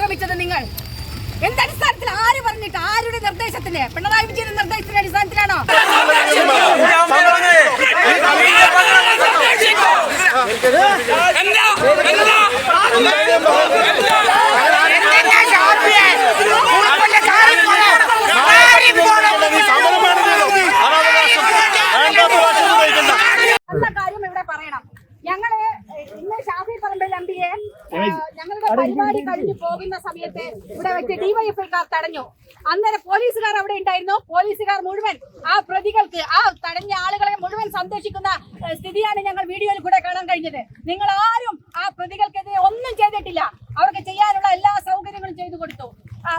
ആക്രമിച്ചത് നിങ്ങൾ? എന്തടിസ്ഥാനത്തിൽ ആര് പറഞ്ഞിട്ട്? ആരുടെ നിർദ്ദേശത്തിന്? പിണറായി വിജയന്റെ നിർദ്ദേശത്തിന്റെ അടിസ്ഥാനത്തിലാണോ? എന്ന കാര്യം ഇവിടെ പറയണം ഞങ്ങൾ ഇന്ന് ഷാഫി പറമ്പിൽ എം പിയെ ഞങ്ങളുടെ പരിപാടി കഴിഞ്ഞു പോകുന്ന സമയത്ത് ഇവിടെ വെച്ച് ഡിവൈഎഫ്ഐക്കാർ തടഞ്ഞു. അന്നേരം പോലീസുകാർ അവിടെ ഉണ്ടായിരുന്നു. പോലീസുകാർ മുഴുവൻ ആ പ്രതികൾക്ക് ആ തടഞ്ഞ ആളുകളെ മുഴുവൻ സന്തോഷിക്കുന്ന സ്ഥിതിയാണ് ഞങ്ങൾ വീഡിയോയിൽ കൂടെ കാണാൻ കഴിഞ്ഞത്. നിങ്ങൾ ആരും ആ പ്രതികൾക്കെതിരെ ഒന്നും ചെയ്തിട്ടില്ല. അവർക്ക് ചെയ്യാനുള്ള എല്ലാ സൗകര്യങ്ങളും ചെയ്തു കൊടുത്തു.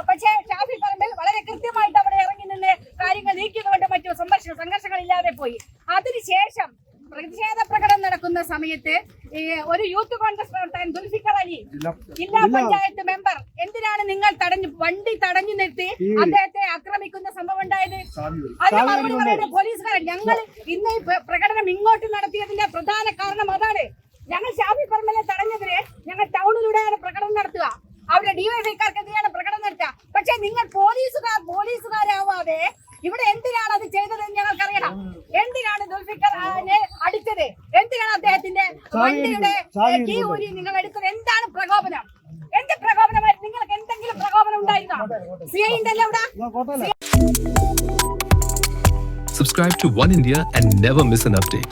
പക്ഷേ ഷാഫി പറമ്പിൽ വളരെ കൃത്യമായിട്ട് അവിടെ ഇറങ്ങി നിന്ന് കാര്യങ്ങൾ നീക്കിയതുകൊണ്ട് മറ്റു സംഘർഷ സംഘർഷങ്ങൾ ഇല്ലാതെ പോയി. അതിനുശേഷം പ്രതിഷേധ പ്രകടനം നടക്കുന്ന സമയത്ത് ഒരു യൂത്ത് കോൺഗ്രസ് പ്രവർത്തകൻ ദുൽഫിക്കർ അലി ജില്ലാ പഞ്ചായത്ത് മെമ്പർ എന്തിനാണ് നിങ്ങൾ തടഞ്ഞു വണ്ടി തടഞ്ഞു നിർത്തി അദ്ദേഹത്തെ ആക്രമിക്കുന്ന സംഭവം ഉണ്ടായത്? അതിന് മറുപടി പറയുന്നത് പോലീസുകാരൻ ഞങ്ങൾ ഇന്ന് പ്രകടനം ഇങ്ങോട്ട് നടത്തിയതിന്റെ പ്രധാന കാരണം അതാണ്. ഞങ്ങൾ ഷാഫി പറമ്പലെ തടഞ്ഞതിന് ഞങ്ങൾ ടൗണിലൂടെയാണ് പ്രകടനം നടത്തുക. അവിടെ ഡിവൈഫൈക്കാർക്കെതിരെയാണ് പ്രകടനം നടത്തുക. പക്ഷെ നിങ്ങൾ പോലീസുകാർ പോലീസുകാരാവാതെ ഇവിടെ എന്തിനാണ് അത് ചെയ്തതെന്ന് ഞങ്ങൾക്കറിയണം എന്തിനാണ് ദുൽഫിക്കറിനെ അടിച്ചത് എന്തിനാണ് അദ്ദേഹത്തിന്റെ വണ്ടിയുടെ കീ ഊരി നിങ്ങൾ എടുക്കുന്നത് എന്താണ് പ്രകോപനം? എന്ത് പ്രകോപനമായിട്ട് നിങ്ങൾക്ക് എന്തെങ്കിലും പ്രകോപനം ഉണ്ടായിരുന്നോ? സി ഐ ഉണ്ടല്ലോ അവിടെ. Subscribe to One India and never miss an update.